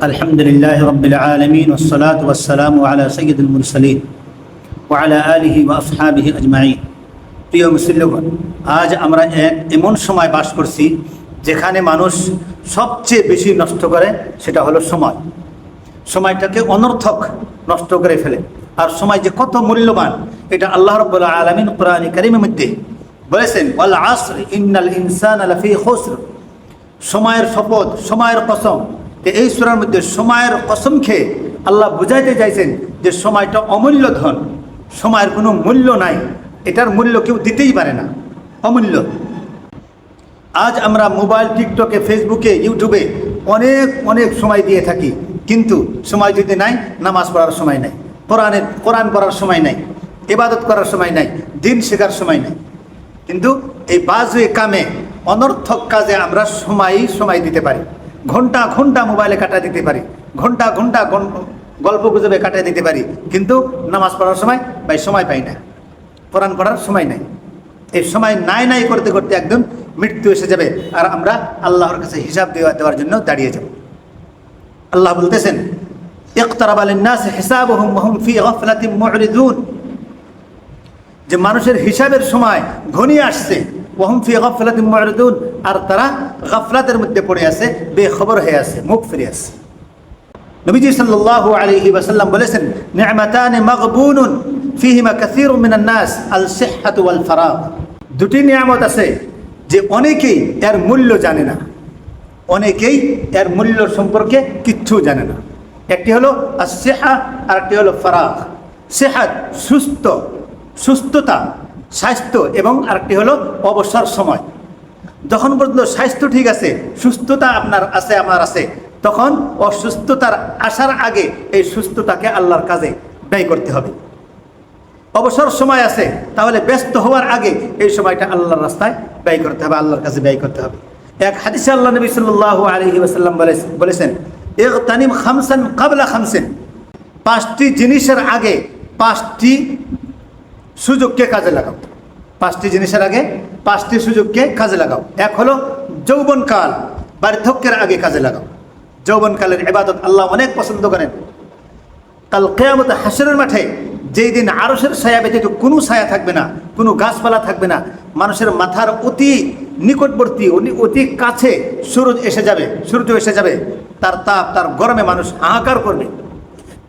الحمد لله رب العالمين والصلاة والسلام على سيد المرسلين وعلى آله وأصحابه أجمعين প্রিয় মুসল্লিগণ আজ আমরা এক এমন সময় বাস করছি যেখানে মানুষ সবচেয়ে বেশি নষ্ট করে সেটা হলো সময় সময়টাকে অনর্থক নষ্ট করে ফেলে আর সময় যে কত মূল্যবান এটা আল্লাহ রব্বুল্লাহ আলমিন কোরআন করিমের মধ্যে বলেছেন ওয়াল আসর ইন্নাল ইনসান আলাফি খসর সময়ের শপথ সময়ের কসম তো এই সুরার মধ্যে সময়ের কসম খেয়ে আল্লাহ বুঝাইতে চাইছেন যে সময়টা অমূল্য ধন, সময়ের কোনো মূল্য নাই, এটার মূল্য কেউ দিতেই পারে না, অমূল্য। আজ আমরা মোবাইল, টিকটকে ফেসবুকে ইউটিউবে অনেক অনেক সময় দিয়ে থাকি, কিন্তু সময় যদি নাই, নামাজ পড়ার সময় নাই, কোরআনের, কোরআন পড়ার সময় নাই, ইবাদত করার সময় নাই, দিন শেখার সময় নাই। কিন্তু এই বাজে কামে অনর্থক কাজে আমরা সময়ই, সময় দিতে পারি। ঘণ্টা ঘণ্টা মোবাইলে কাটা দিতে পারি। ঘণ্টা ঘণ্টা গল্প গুজবে কাটা দিতে পারি। কিন্তু নামাজ পড়ার সময় ভাই সময় পাই না। কোরআন পড়ার সময় নাই। এই সময় নাই নাই করতে করতে একদম মৃত্যু এসে যাবে। আর আমরা আল্লাহর কাছে হিসাব দেওয়া, দেওয়ার জন্য দাঁড়িয়ে যাব। আল্লাহ বলতেছেন যে মানুষের হিসাবের সময় ঘনিয়ে আসছে ওহম ফি গাফলাতিন মু'রিদুন আর তারা গাফলাতের মধ্যে পড়ে আছে, বেখবর হয়ে আছে, মুখ ফিরে আছে। নবীজি সাল্লাল্লাহু আলাইহি ওয়াসাল্লাম বলেছেন, নি'মাতানি মাগবুনুন, ফিহিমা কাসীরুম মিনান নাস আল সিহহাতু ওয়াল ফারাগ দুটি নিয়ামত আছে যে অনেকেই এর মূল্য জানে না। অনেকেই এর মূল্য সম্পর্কে কিচ্ছু জানে না। একটি হলো সেহা আর একটি হলো ফারাক সেহাত সুস্থ, সুস্থতা স্বাস্থ্য এবং আরেকটি হলো অবসর সময়। যখন পর্যন্ত স্বাস্থ্য ঠিক আছে, সুস্থতা আপনার আছে, আমার আছে, তখন অসুস্থতার আসার আগে এই সুস্থতাকে আল্লাহর কাজে ব্যয় করতে হবে। অবসর সময় আছে, তাহলে ব্যস্ত হওয়ার আগে এই সময়টা আল্লাহর রাস্তায় ব্যয় করতে হবে, আল্লাহর কাছে ব্যয় করতে হবে। এক হাদিসে আল্লাহ নবী সাল্লাল্লাহু আলাইহি ওয়াসাল্লাম বলে- বলেছেন তানিম খামসান কাবলা খামসেন। পাঁচটি জিনিসের আগে পাঁচটি সুযোগকে কাজে লাগাও। পাঁচটি জিনিসের আগে পাঁচটি সুযোগকে কাজে লাগাও। এক হলো যৌবনকাল, বার্ধক্যের আগে কাজে লাগাও। যৌবনকালের এবাদত আল্লাহ অনেক পছন্দ করেন। কাল কেয়ামত হাসরের মাঠে যেই দিন আরসের ছায়া ব্যতীত কোনো ছায়া থাকবে না, কোনো গাছপালা থাকবে না, মানুষের মাথার অতি নিকটবর্তী, অতি- কাছে সূরজ এসে যাবে, সূর্য এসে যাবে, তার তাপ, তার গরমে মানুষ হাহাকার করবে।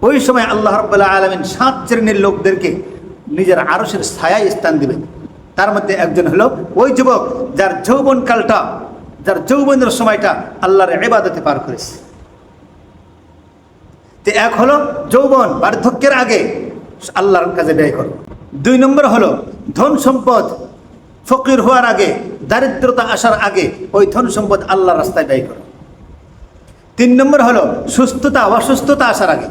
ওই সময় আল্লাহ রব্বুল্লাহ আলমিন সাত শ্রেণির লোকদেরকে নিজের আরসের ছায়ায় স্থান দিবেন। তার মধ্যে একজন হলো ওই যুবক যার যৌবনকালটা যার যৌবনের সময়টা আল্লাহর এবাদতে পার করেছে। তো এক হলো যৌবন, বার্ধক্যের আগে আল্লাহর কাজে ব্যয় করো। দুই নম্বর হলো ধন সম্পদ, ফকির হওয়ার আগে, দারিদ্রতা আসার আগে ওই ধন সম্পদ আল্লাহর রাস্তায় ব্যয় করো। তিন নম্বর হলো সুস্থতা, অসুস্থতা আসার আগে।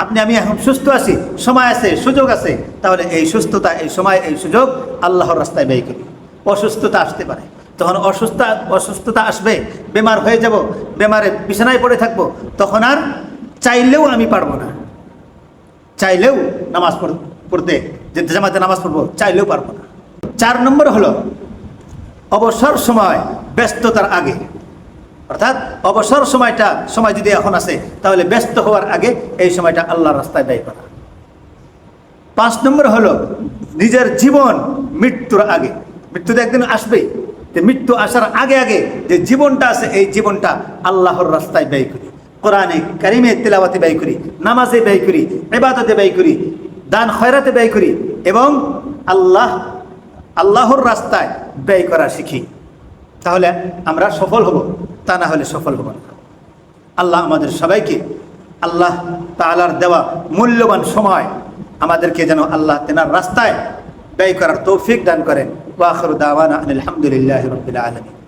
আপনি, আমি এখন সুস্থ আছি, সময় আছে, সুযোগ আছে, তাহলে এই সুস্থতা, এই সময়, এই সুযোগ আল্লাহর রাস্তায় ব্যয় করি। অসুস্থতা আসতে পারে। তখন অসুস্থ, অসুস্থতা আসবে, বেমার হয়ে যাব, বেমারে বিছানায় পড়ে থাকব, তখন আর চাইলেও আমি পারব না। চাইলেও নামাজ পড়- পড়তে যে জামাতে নামাজ পড়ব, চাইলেও পারব না। চার নম্বর হলো, অবসর সময় ব্যস্ততার আগে। অর্থাৎ অবসর সময়টা, সময় যদি এখন আছে, তাহলে ব্যস্ত হওয়ার আগে এই সময়টা আল্লাহর রাস্তায় ব্যয় করা। পাঁচ নম্বর হলো, নিজের জীবন মৃত্যুর আগে। মৃত্যু তো একদিন আসবেই। মৃত্যু আসার আগে আগে যে জীবনটা আছে, এই জীবনটা আল্লাহর রাস্তায় ব্যয় করি। কোরআনে কারিমে তেলাওয়াতে ব্যয় করি, নামাজে ব্যয় করি এবাদতে ব্যয় করি, দান খয়রাতে ব্যয় করি এবং আল্লাহ, আল্লাহর রাস্তায় ব্যয় করা শিখি। তাহলে আমরা সফল হব, তা না হলে সফল হব না। আল্লাহ আমাদের সবাইকে আল্লাহ তালার দেওয়া মূল্যবান সময় আমাদেরকে যেন আল্লাহ তেনার রাস্তায় ব্যয় করার তৌফিক দান করেন। ওয়াখর দাওয়ানা আলহামদুলিল্লাহ রবিল আলমী